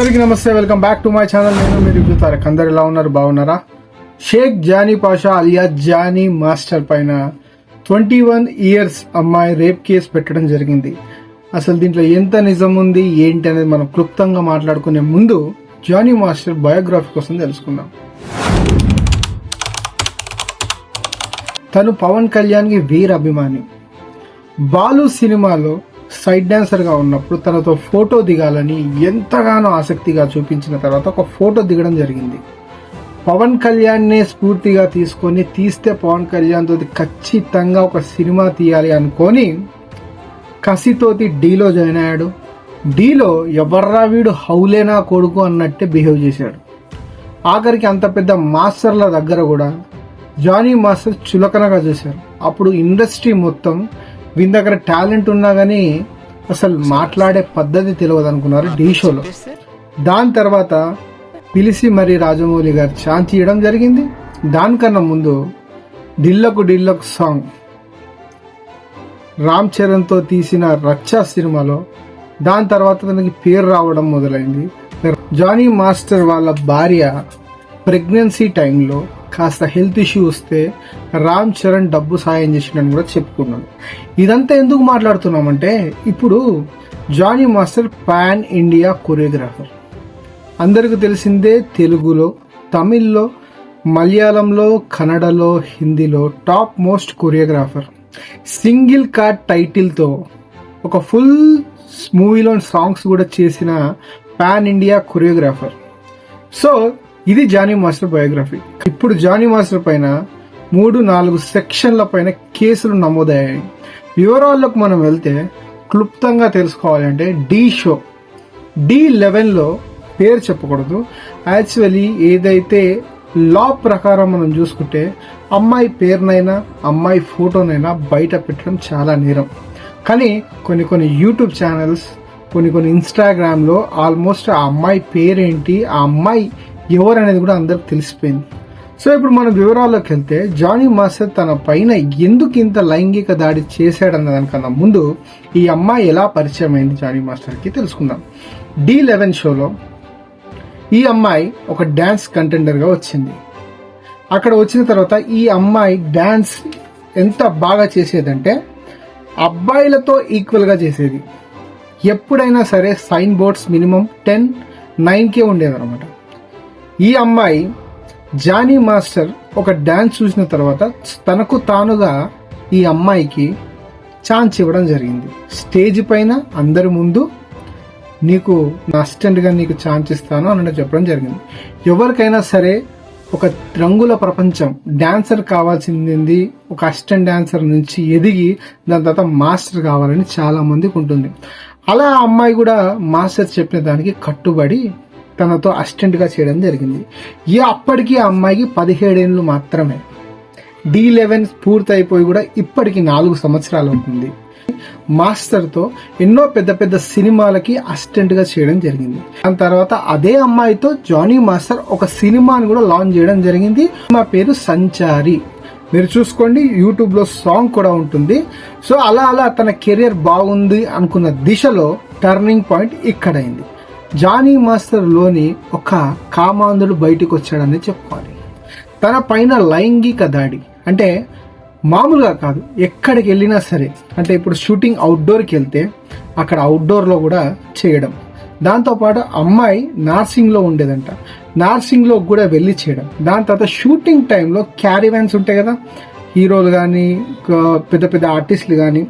అందరికీ నమస్తే welcome back to my channel. నేను మీరు తారక్. అందరు ఎలా ఉన్నారు? బాగున్నారా? షేక్ జానీ పాషా అలియా జానీ మాస్టర్ పైన ట్వంటీ వన్ ఇయర్స్ అమ్మాయి రేప్ కేసు పెట్టడం జరిగింది. అసలు దీంట్లో ఎంత నిజం ఉంది ఏంటి అనేది మనం క్లుప్తంగా మాట్లాడుకునే ముందు జానీ మాస్టర్ బయోగ్రఫీ కోసం తెలుసుకుందాం. తను పవన్ కళ్యాణ్కి వీర అభిమాని. బాలు సినిమాలో సైడ్ డాన్సర్గా ఉన్నప్పుడు తనతో ఫోటో దిగాలని ఎంతగానో ఆసక్తిగా చూపించిన తర్వాత ఒక ఫోటో దిగడం జరిగింది. పవన్ కళ్యాణ్నే స్ఫూర్తిగా తీసుకొని తీస్తే పవన్ కళ్యాణ్ ఖచ్చితంగా ఒక సినిమా తీయాలి అనుకొని కసితోటి డీలో జాయిన్ అయ్యాడు. డీలో ఎవర్రా వీడు హౌలేనా కొడుకు అన్నట్టే బిహేవ్ చేశాడు. ఆఖరికి అంత పెద్ద మాస్టర్ల దగ్గర కూడా జానీ మాస్టర్ చులకనగా చేశారు. అప్పుడు ఇండస్ట్రీ మొత్తం వీని దగ్గర టాలెంట్ ఉన్నా కానీ అసలు మాట్లాడే పద్ధతి తెలియదు అనుకున్నారు ఢీ షోలో. దాని తర్వాత పిలిచి మరి రాజమౌళి గారు ఛాన్స్ ఇవ్వడం జరిగింది. దానికన్నా ముందు ఢిల్లకు ఢిల్లకు సాంగ్ రామ్ చరణ్తో తీసిన రచ్చ సినిమాలో దాని తర్వాత తనకి పేరు రావడం మొదలైంది. జానీ మాస్టర్ వాళ్ళ భార్య ప్రెగ్నెన్సీ టైంలో కాస్త హెల్త్ ఇష్యూ వస్తే రామ్ చరణ్ డబ్బు సాయం చేసిండని కూడా చెప్పుకున్నాను ఇదంతా ఎందుకు మాట్లాడుతున్నామంటే ఇప్పుడు Jani master pan India choreographer. అందరికి తెలిసిందే తెలుగులో తమిళ్ళో మలయాళంలో కన్నడలో హిందీలో top most choreographer. Single card టైటిల్తో ఒక ఫుల్ మూవీలో సాంగ్స్ కూడా చేసిన పాన్ ఇండియా కొరియోగ్రాఫర్. సో ఇది జానీ మాస్టర్ బయోగ్రఫీ. ఇప్పుడు జానీ మాస్టర్ పైన మూడు నాలుగు సెక్షన్ల పైన కేసులు నమోదయ్యాయి. వివరాల్లోకి మనం వెళ్తే క్లుప్తంగా తెలుసుకోవాలంటే డి షో. డి లెవెన్లో పేరు చెప్పకూడదు. యాక్చువల్లీ ఏదైతే లా ప్రకారం మనం చూసుకుంటే అమ్మాయి పేరునైనా అమ్మాయి ఫోటోనైనా బయట పెట్టడం చాలా నేరం. కానీ కొన్ని కొన్ని యూట్యూబ్ ఛానల్స్ కొన్ని కొన్ని ఇన్స్టాగ్రామ్లో ఆల్మోస్ట్ ఆ అమ్మాయి పేరేంటి ఆ అమ్మాయి ఎవరు అనేది కూడా అందరికి తెలిసిపోయింది. సో ఇప్పుడు మనం వివరాల్లోకి వెళ్తే జానీ మాస్టర్ తన పైన ఎందుకు ఇంత లైంగిక దాడి చేశాడన్న దానికన్నా ముందు ఈ అమ్మాయి ఎలా పరిచయం అయింది జానీ మాస్టర్కి తెలుసుకుందాం. డి లెవెన్ షోలో ఈ అమ్మాయి ఒక డ్యాన్స్ కంటెండర్గా వచ్చింది. అక్కడ వచ్చిన తర్వాత ఈ అమ్మాయి డ్యాన్స్ ఎంత బాగా చేసేదంటే అబ్బాయిలతో ఈక్వల్గా చేసేది. ఎప్పుడైనా సరే సైన్ బోర్డ్స్ మినిమం టెన్ నైన్కే ఉండేదన్నమాట. ఈ అమ్మాయి జానీ మాస్టర్ ఒక డ్యాన్స్ చూసిన తర్వాత తనకు తానుగా ఈ అమ్మాయికి ఛాన్స్ ఇవ్వడం జరిగింది. స్టేజ్ పైన అందరి ముందు నీకు నా అసిస్టెంట్గా నీకు ఛాన్స్ ఇస్తాను అని చెప్పడం జరిగింది. ఎవరికైనా సరే ఒక రంగుల ప్రపంచం డాన్సర్ కావాల్సింది ఒక అసిస్టెంట్ డాన్సర్ నుంచి ఎదిగి దాని తర్వాత మాస్టర్ కావాలని చాలా మందికి ఉంటుంది. అలా ఆ అమ్మాయి కూడా మాస్టర్ చెప్పిన దానికి కట్టుబడి తనతో అసిస్టెంట్గా చేయడం జరిగింది. ఈ అప్పటికి ఆ అమ్మాయికి పదిహేడేళ్ళు మాత్రమే. డి లెవెన్ పూర్తయిపోయి కూడా ఇప్పటికి నాలుగు సంవత్సరాలు అవుతుంది. మాస్టర్తో ఎన్నో పెద్ద పెద్ద సినిమాలకి అసిస్టెంట్గా చేయడం జరిగింది. దాని తర్వాత అదే అమ్మాయితో జానీ మాస్టర్ ఒక సినిమాని కూడా లాంచ్ చేయడం జరిగింది. మా పేరు సంచారి. మీరు చూసుకోండి యూట్యూబ్లో సాంగ్ కూడా ఉంటుంది. సో అలా అలా తన కెరియర్ బాగుంది అనుకున్న దిశలో టర్నింగ్ పాయింట్ ఇక్కడైంది. జానీ మాస్టర్లోని ఒక కామాంధుడు బయటకు వచ్చాడని చెప్పుకోవాలి. తన పైన లైంగిక దాడి. అంటే మామూలుగా కాదు ఎక్కడికి వెళ్ళినా సరే. అంటే ఇప్పుడు షూటింగ్ అవుట్డోర్కి వెళ్తే అక్కడ అవుట్డోర్లో కూడా చేయడం. దాంతోపాటు అమ్మాయి నార్సింగ్లో ఉండేదంట. నార్సింగ్లో కూడా వెళ్ళి చేయడం. దాని తర్వాత షూటింగ్ టైంలో క్యారీ వ్యాన్స్ ఉంటాయి కదా? హీరోలు కానీ పెద్ద పెద్ద ఆర్టిస్టులు కానీ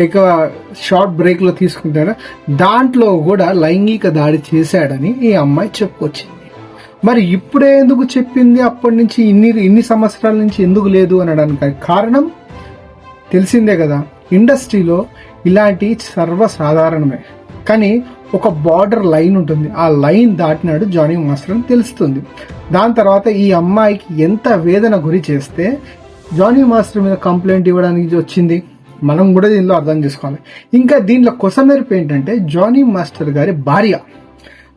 ఎక్కువ షార్ట్ బ్రేక్లో తీసుకుంటారా? దాంట్లో కూడా లైంగిక దాడి చేశాడని ఈ అమ్మాయి చెప్పుకొచ్చింది. మరి ఇప్పుడే ఎందుకు చెప్పింది? అప్పటి నుంచి ఇన్ని ఇన్ని సంవత్సరాల నుంచి ఎందుకు లేదు అనడానికి కారణం? తెలిసిందే కదా ఇండస్ట్రీలో ఇలాంటి సర్వసాధారణమే. కానీ ఒక బార్డర్ లైన్ ఉంటుంది. ఆ లైన్ దాటినాడు జానీ మాస్టర్ అని తెలుస్తుంది. దాని తర్వాత ఈ అమ్మాయికి ఎంత వేదన గురి చేస్తే జానీ మాస్టర్ మీద కంప్లైంట్ ఇవ్వడానికి వచ్చింది? మనం కూడా దీనిలో అర్థం చేసుకోవాలి. ఇంకా దీనిలో కొసమెరుపు ఏంటంటే జానీ మాస్టర్ గారి భార్య.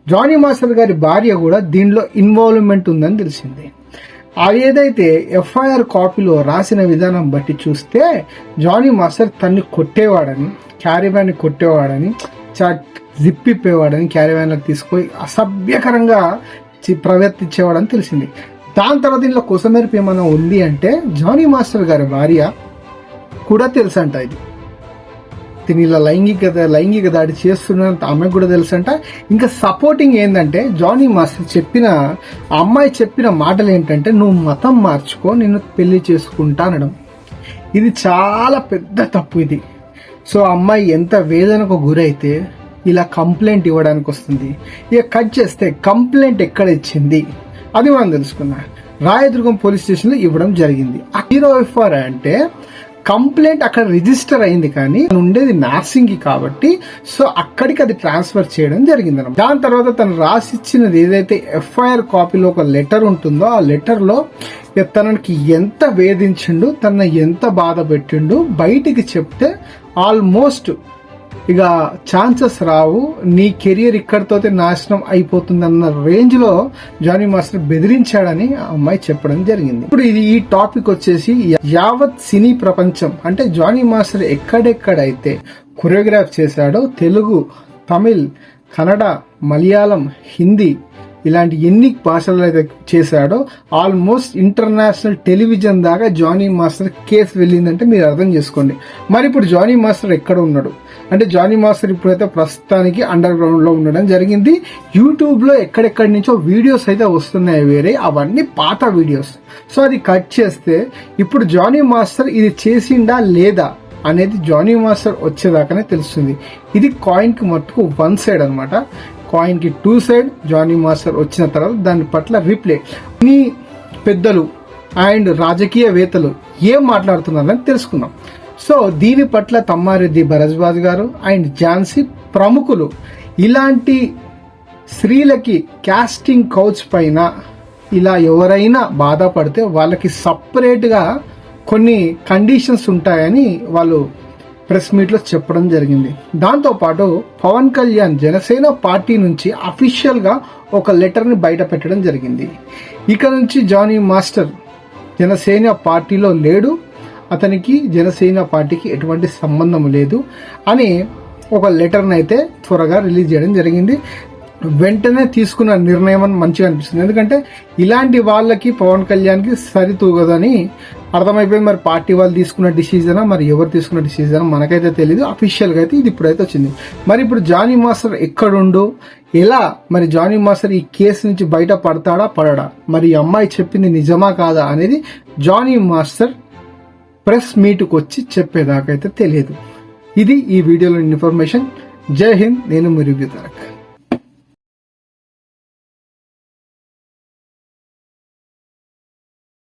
జానీ మాస్టర్ గారి భార్య కూడా దీనిలో ఇన్వాల్వ్మెంట్ ఉందని తెలిసింది. ఆ ఏదైతే ఎఫ్ఐఆర్ కాపీలో రాసిన విధానం బట్టి చూస్తే జానీ మాస్టర్ తన్ని కొట్టేవాడని క్యారీబ్యాన్ని కొట్టేవాడని జిప్పిప్పేవాడని క్యారీబ్యాన్లకు తీసుకొని అసభ్యకరంగా చి- ప్రవర్తించేవాడని తెలిసింది. దాని తర్వాత దీనిలో కొసమెరుపు ఏమైనా ఉంది అంటే జానీ మాస్టర్ గారి భార్య కూడా తెలుసంట ఇది. తిని ఇలా లైంగిక లైంగిక దాడి చేస్తున్నంత ఆమెకు కూడా తెలుసంట. ఇంకా సపోర్టింగ్ ఏంటంటే జానీ మాస్టర్ చెప్పిన అమ్మాయి చెప్పిన మాటలు ఏంటంటే నువ్వు మతం మార్చుకో నిన్ను పెళ్ళి చేసుకుంటా అనడం. ఇది చాలా పెద్ద తప్పు ఇది. సో ఆ అమ్మాయి ఎంత వేదనకు గురైతే ఇలా కంప్లైంట్ ఇవ్వడానికి వస్తుంది. ఇక కట్ చేస్తే కంప్లైంట్ ఎక్కడ ఇచ్చింది? అది మనం తెలుసుకున్నా రాయదుర్గం పోలీస్ స్టేషన్లో ఇవ్వడం జరిగింది. హీరో ఎఫ్ఆర్ అంటే కంప్లైంట్ అక్కడ రిజిస్టర్ అయింది కానీ తను ఉండేది నార్సింగ్ కాబట్టి సో అక్కడికి అది ట్రాన్స్ఫర్ చేయడం జరిగింది అన్నమాట. దాని తర్వాత తను రాసిచ్చినది ఏదైతే ఎఫ్ఐఆర్ కాపీలో ఒక లెటర్ ఉంటుందో ఆ లెటర్లో తనకి ఎంత వేధించిండు తన ఎంత బాధ పెట్టిండు బయటికి చెప్తే ఆల్మోస్ట్ ఇక ఛాన్సెస్ రావు. నీ కెరియర్ ఇక్కడితో నాశనం అయిపోతుంది అన్న రేంజ్లో జానీ మాస్టర్ బెదిరించాడని ఆ అమ్మాయి చెప్పడం జరిగింది. ఇప్పుడు ఇది ఈ టాపిక్ వచ్చేసి యావత్ సినీ ప్రపంచం అంటే జానీ మాస్టర్ ఎక్కడెక్కడైతే కొరియోగ్రాఫ్ చేశాడో తెలుగు తమిళ్ కన్నడ మలయాళం హిందీ ఇలాంటి ఎన్ని భాషలు అయితే చేశాడో ఆల్మోస్ట్ ఇంటర్నేషనల్ టెలివిజన్ దాకా జానీ మాస్టర్ కేసు వెళ్ళిందంటే మీరు అర్థం చేసుకోండి. మరి ఇప్పుడు జానీ మాస్టర్ ఎక్కడ ఉన్నాడు? అంటే జానీ మాస్టర్ ఇప్పుడైతే ప్రస్తుతానికి అండర్ గ్రౌండ్లో ఉండడం జరిగింది. యూట్యూబ్లో ఎక్కడెక్కడి నుంచో వీడియోస్ అయితే వస్తున్నాయి వేరే అవన్నీ పాత వీడియోస్ సో అది కట్ చేస్తే ఇప్పుడు జానీ మాస్టర్ ఇది చేసిండా లేదా అనేది జానీ మాస్టర్ వచ్చేదాకానే తెలుస్తుంది. ఇది కాయిన్కి మట్టుకు వన్ సైడ్ అనమాట కాయిన్కి టూ సైడ్ జానీ మాస్టర్ వచ్చిన తర్వాత దాని పట్ల రిప్లే మీ పెద్దలు అండ్ రాజకీయవేత్తలు ఏం మాట్లాడుతున్నారని తెలుసుకుందాం. సో దీని పట్ల తమ్మారెడ్డి భరద్వాజ్ గారు అండ్ ఝాన్సీ ప్రముఖులు ఇలాంటి స్త్రీలకి క్యాస్టింగ్ కౌచ్ పైన ఇలా ఎవరైనా బాధపడితే వాళ్ళకి సపరేట్గా కొన్ని కండిషన్స్ ఉంటాయని వాళ్ళు ప్రెస్ మీట్లో చెప్పడం జరిగింది. దాంతోపాటు పవన్ కళ్యాణ్ జనసేన పార్టీ నుంచి అఫీషియల్గా ఒక లెటర్ని బయట పెట్టడం జరిగింది. ఇక నుంచి జానీ మాస్టర్ జనసేన పార్టీలో లేడు. అతనికి జనసేన పార్టీకి ఎటువంటి సంబంధం లేదు అని ఒక లెటర్ని అయితే త్వరగా రిలీజ్ చేయడం జరిగింది. వెంటనే తీసుకున్న నిర్ణయం అని మంచిగా అనిపిస్తుంది. ఎందుకంటే ఇలాంటి వాళ్ళకి పవన్ కళ్యాణ్కి సరితూగదని అర్థమైపోయి మరి పార్టీ వాళ్ళు తీసుకున్న డిసిజనా మరి ఎవరు తీసుకున్న డిసిజనా మనకైతే తెలియదు అఫీషియల్గా అయితే ఇది ఇప్పుడైతే వచ్చింది. మరి ఇప్పుడు జానీ మాస్టర్ ఎక్కడుండు? ఎలా? మరి జానీ మాస్టర్ ఈ కేసు నుంచి బయట పడతాడా పడడా? మరి ఈ అమ్మాయి చెప్పింది నిజమా కాదా అనేది జానీ మాస్టర్ ప్రెస్ మీట్కి వచ్చి చెప్పేదాకైతే తెలియదు. ఇది ఈ వీడియోలో ఇన్ఫర్మేషన్. జై హింద్ నేను మీ తారక్